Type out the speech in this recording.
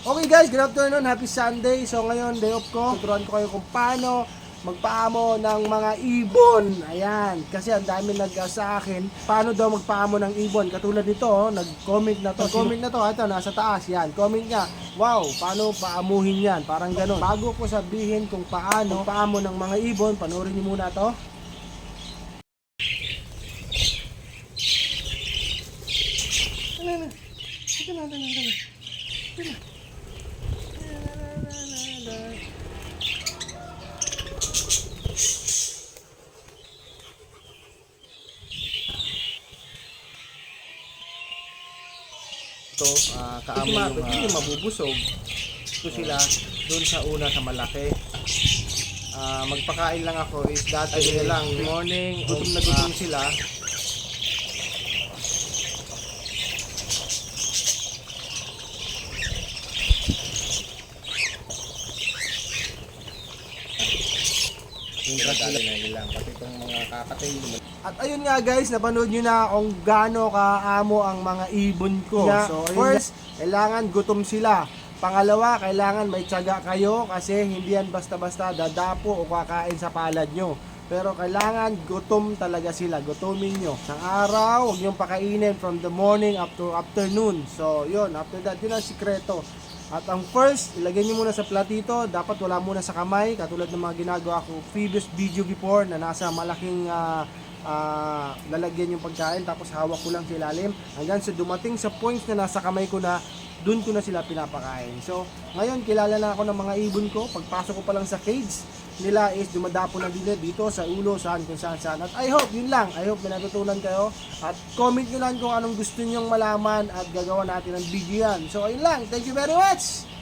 Okay guys, good afternoon, happy Sunday. So ngayon, day off ko. Tuturuan ko kayo kung paano magpaamo ng mga ibon. Ayan, kasi ang dami nag sa akin, paano daw magpaamo ng ibon. Katulad nito, oh, nag-comment na to. Comment na to, ito, nasa taas, yan. Comment nga, wow, paano paamuhin yan? Parang ganun. Bago ko sabihin kung paano paamo ng mga ibon, panoorin niyo muna to. Ano na? Ito na, ito na, ito na. Ito na. Ito, ah, kaamo yung ah, mabubusog. ito sila doon sa una sa malaki. Ah, magpakain lang ako. Is dati Ay, lang. morning Gutom na ah, gutom sila. yung dati na ilang. Pati itong mga kakatay At ayun nga guys, napanood nyo na kung gaano kaamo ang mga ibon ko. Yeah, so, first, kailangan gutom sila. Pangalawa, kailangan may tiyaga kayo kasi hindi yan basta-basta dadapo o kakain sa palad nyo. Pero kailangan gutom talaga sila, gutomin nyo. Sa araw, huwag nyong pakainin from the morning up to afternoon. So, yun, after that, yun ang sikreto. At ang first, ilagay nyo muna sa platito, dapat wala muna sa kamay, katulad ng mga ginagawa ko previous video before na nasa malaking ah, ah, lalagyan yung pagkain tapos hawak ko lang sa ilalim hanggang sa dumating sa points na nasa kamay ko na dun ko na sila pinapakain. So, ngayon kilala na ako ng mga ibon ko. Pagpasok ko pa lang sa cage nila is dumadapo na din dito sa ulo, saan kung saan saan. At I hope, yun lang. I hope may natutunan kayo. At comment nyo lang kung anong gusto nyong malaman at gagawa natin ng video yan. So, ayun lang. Thank you very much!